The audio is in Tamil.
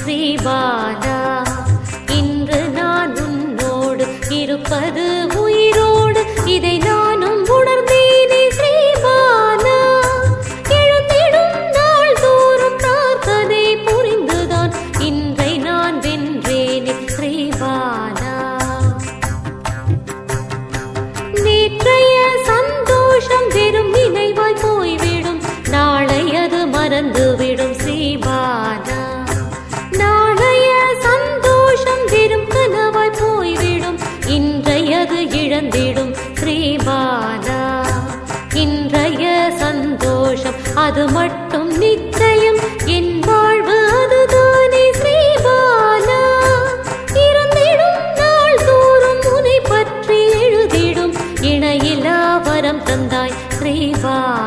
ஸ்ரீபாலா இன்று நான் உன்னோடு இருப்பது உயிரோடு. இதை நான் அது மட்டும் நிச்சயம். என் வாழ்வு அதுதானே ஸ்ரீபாலா இறந்திடும் நாள் தோறும் உனை பற்றி எழுதிடும். இணையிலா வரம் தந்தாய் ஸ்ரீபாலா